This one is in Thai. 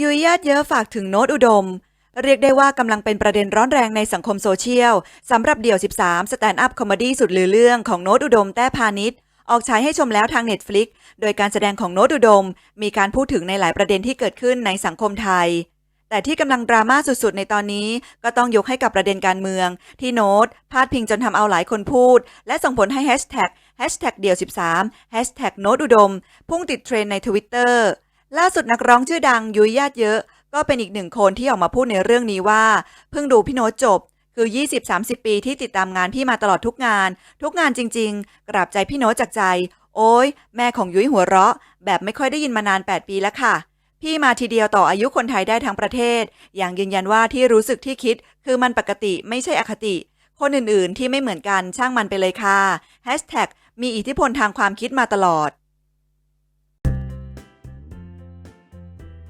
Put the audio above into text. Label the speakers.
Speaker 1: ยุยญาติเยอะฝากถึงโน้ตอุดม เรียกได้ว่ากำลังเป็นประเด็นร้อนแรงในสังคมโซเชียลสำหรับเดี่ยว 13 สแตนด์อัพคอมเมดี้สุดลือเรื่องของโน้ตอุดมแต้พาณิชย์ออกฉายให้ชมแล้วทาง Netflix โดยการแสดงของโน้ตอุดม มีการพูดถึงในหลายประเด็นที่เกิดขึ้นในสังคมไทย แต่ที่กำลังดราม่าสุดๆ ในตอนนี้ ก็ต้องยกให้กับประเด็นการเมือง ที่โน้ตพาดพิงจนทำเอาหลายคนพูด และส่งผลให้แฮชแท็กแฮชแท็กเดี่ยว 13แฮชแท็กโน้ตอุดม พุ่งติดเทรนในทวิตเตอร์ ล่าสุดนักร้องชื่อดังยุ้ยญาติเยอะ ก็เป็นอีกหนึ่งคนที่ออกมาพูดในเรื่องนี้ว่า เพิ่งดูพี่โน้ตจบ คือ 20-30 ปีที่ติดตามงานพี่มาตลอดทุกงาน ทุกงานจริง ๆ กราบใจพี่โน้ตจากใจ โอ้ยแม่ของยุ้ยหัวเราะ แบบไม่ค่อยได้ยินมานาน 8 ปีแล้วค่ะ พี่มาทีเดียวต่ออายุคนไทยได้ทั้งประเทศ อย่างยืนยันว่าที่รู้สึกที่คิด คือมันปกติไม่ใช่อคติ คนอื่นๆ ที่ไม่เหมือนกันช่างมันไปเลยค่ะมีอิทธิพลทางความคิดมาตลอด